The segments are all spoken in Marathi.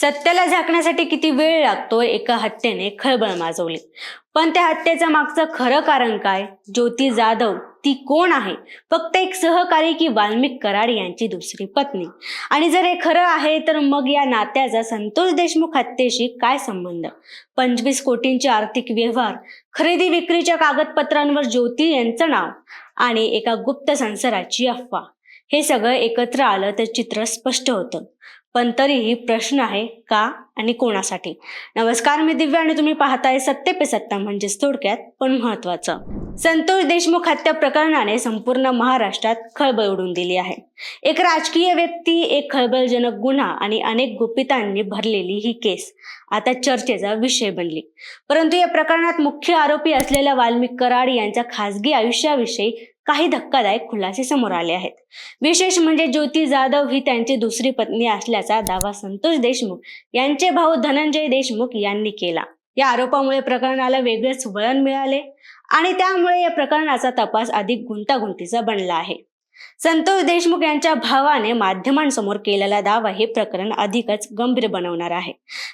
सत्याला झाकण्यासाठी किती वेळ लागतो एका हत्येने खळबळ माजवली. पण त्या हत्येचं मागचं खरं कारण काय? ज्योती जाधव ती कोण आहे? फक्त एक सहकारी की वाल्मिक कराड यांची दुसरी पत्नी. आणि जर हे खरं आहे तर मग या नात्याचा संतोष देशमुख हत्येशी काय संबंध? पंचवीस कोटींचे आर्थिक व्यवहार खरेदी विक्रीच्या कागदपत्रांवर ज्योती यांचं नाव आणि एका गुप्त संसाराची अफवा. हे सगळं एकत्र आलं तर चित्र स्पष्ट होतं. पण तरीही प्रश्न आहे का आणि कोणासाठी? नमस्कार मी दिव्या आणि तुम्ही पाहताय सत्य पे सत्ता म्हणजेच थोडक्यात पण महत्वाचं संतोष देशमुख हत्या प्रकरणाने संपूर्ण महाराष्ट्रात खळबळ उडून दिली आहे. एक राजकीय व्यक्ती एक खळबळजनक गुन्हा आणि अनेक गुपितांनी भरलेली ही केस आता चर्चेचा विषय बनली. परंतु या प्रकरणात मुख्य आरोपी असलेल्या वाल्मिक कराड यांच्या खासगी आयुष्याविषयी काही धक्कादायक खुलासे समोर आले आहेत. विशेष म्हणजे ज्योती जाधव ही त्यांची दुसरी पत्नी असल्याचा दावा संतोष देशमुख यांचे भाऊ धनंजय देशमुख यांनी केला. या आरोपामुळे प्रकरणाला वेगळेच वळण मिळाले आणि त्यामुळे या प्रकरणाचा तपास अधिक गुंतागुंतीचा बनला आहे. संतोष देशमुख यांच्या भावाने माध्यमांसमोर केलेला दावा हे प्रकरण अधिकच गंभीर बनवणार आहे.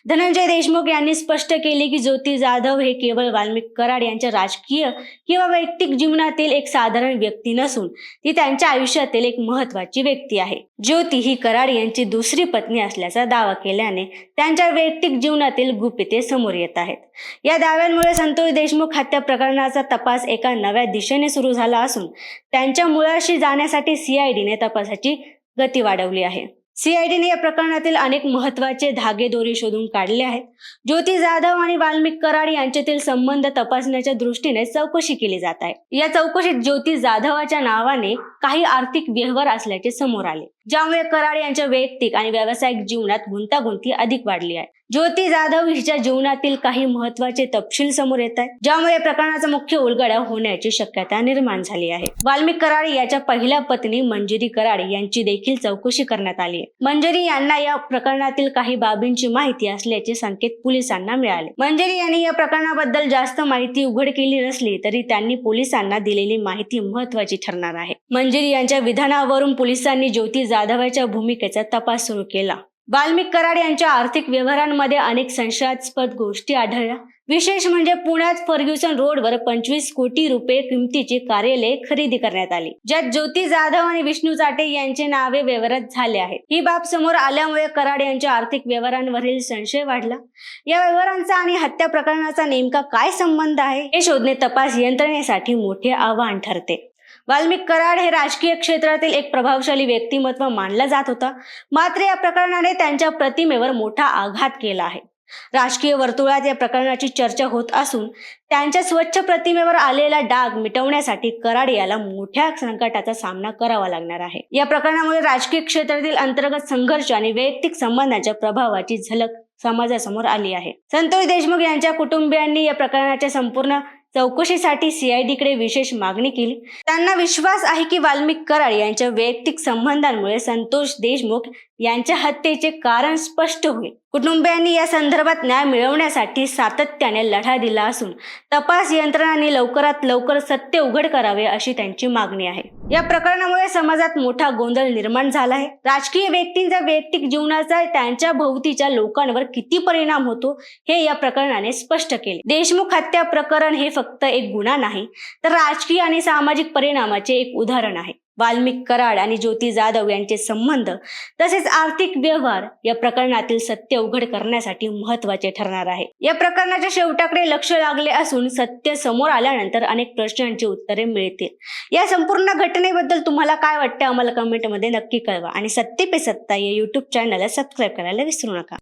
धनंजय देशमुख यांनी स्पष्ट केले की ज्योती जाधव हे केवळ वाल्मिक कराड यांच्या राजकीय किंवा वैयक्तिक जीवनातील एक साधारण व्यक्ती नसून ती त्यांच्या आयुष्यातील एक महत्वाची व्यक्ती आहे. ज्योती ही कराड यांची दुसरी पत्नी असल्याचा दावा केल्याने त्यांच्या वैयक्तिक जीवनातील गुपिते समोर येत आहेत. या दाव्यांमुळे संतोष देशमुख हत्या प्रकरणाचा तपास एका नव्या दिशेने सुरू झाला असून त्यांच्या मुळाशी जाण्यासाठी सीआयडीने तपासाची गती वाढवली आहे. सीआयडीने या प्रकरणातील अनेक महत्त्वाचे धागेदोरे शोधून काढले आहेत. ज्योती जाधव आणि वाल्मिक कराड यांच्यातील संबंध तपासण्याच्या दृष्टीने चौकशी केली जात आहे. या चौकशीत ज्योती जाधवाच्या नावाने काही आर्थिक व्यवहार असल्याचे समोर आले. ज्यामुळे कराड यांच्या वैयक्तिक आणि व्यावसायिक जीवनात गुंतागुंती अधिक वाढली आहे. ज्योती जाधव हिच्या जीवनातील काही महत्त्वाचे तपशील समोर येत आहेत ज्यामुळे प्रकरणाचा मुख्य उलगडा होण्याची शक्यता निर्माण झाली आहे. वाल्मिक कराड याच्या पहिल्या पत्नी मंजुरी कराड यांची देखील चौकशी करण्यात आली आहे. मंजुरी यांना या प्रकरणातील काही बाबींची माहिती असल्याचे संकेत पोलिसांना मिळाले. मंजुरी यांनी या प्रकरणाबद्दल जास्त माहिती उघड केली नसली तरी त्यांनी पोलिसांना दिलेली माहिती महत्वाची ठरणार आहे. मंजुरी यांच्या विधानावरून पोलिसांनी ज्योती जाधवाच्या भूमिकेचा तपास सुरू केला. वाल्मिक कराड यांच्या आर्थिक व्यवहारांमध्ये अनेक संशयास्पद गोष्टी आढळल्या. विशेष म्हणजे पुण्यात फर्ग्युसन रोडवर पंचवीस कोटी रुपये किमतीची कार्यालये खरेदी करण्यात आली ज्यात ज्योती जाधव आणि विष्णू चाटे यांचे नावे व्यवहारात झाले आहेत. ही बाब समोर आल्यामुळे कराड यांच्या आर्थिक व्यवहारांवरील संशय वाढला. या व्यवहारांचा आणि हत्या प्रकरणाचा नेमका काय संबंध आहे हे शोधणे तपास यंत्रणेसाठी मोठे आव्हान ठरते. वाल्मिक कराड हे राजकीय क्षेत्रातील एक प्रभावशाली व्यक्तिमत्व मानला जात होता. मात्र या प्रकरणाने त्यांच्या प्रतिमेवर मोठा आघात केला आहे. राजकीय वर्तुळात या प्रकरणाची चर्चा होत असून त्यांच्या स्वच्छ प्रतिमेवर आलेला डाग मिटवण्यासाठी कराड याला मोठ्या संकटाचा सामना करावा लागणार आहे. या प्रकरणामुळे राजकीय क्षेत्रातील अंतर्गत संघर्ष आणि वैयक्तिक संबंधांच्या प्रभावाची झलक समाजासमोर आली आहे. संतोष देशमुख यांच्या कुटुंबियांनी या प्रकरणाच्या संपूर्ण चौकशीसाठी सीआयडीकडे विशेष मागणी केली. त्यांना विश्वास आहे की वाल्मिक कराड यांच्या वैयक्तिक संबंधांमुळे संतोष देशमुख यांच्या हत्येचे कारण स्पष्ट होईल. कुटुंबियांनी या संदर्भात न्याय मिळवण्यासाठी सातत्याने लढा दिला असून तपास यंत्रणांनी लवकरात लवकर सत्य उघड करावे अशी त्यांची मागणी आहे. या प्रकरणामुळे समाजात मोठा गोंधळ निर्माण झाला आहे. राजकीय व्यक्तींचा वैयक्तिक जीवनाचा त्यांच्या भोवतीच्या लोकांवर किती परिणाम होतो हे या प्रकरणाने स्पष्ट केले. देशमुख हत्या प्रकरण हे फक्त एक गुन्हा नाही तर राजकीय आणि सामाजिक परिणामाचे एक उदाहरण आहे. वाल्मिक कराड आणि ज्योती जाधव यांचे संबंध तसेच आर्थिक व्यवहार या प्रकरणातील सत्य उघड करण्यासाठी महत्त्वाचे ठरणार आहे. या प्रकरणाच्या शेवटाकडे लक्ष लागले असून सत्य समोर आल्यानंतर अनेक प्रश्नांची उत्तरे मिळतील. या संपूर्ण घटनेबद्दल तुम्हाला काय वाटतं? आम्हाला कमेंटमध्ये नक्की कळवा. आणि सत्य पे सत्ता या युट्यूब चॅनलला सबस्क्राईब करायला विसरू नका.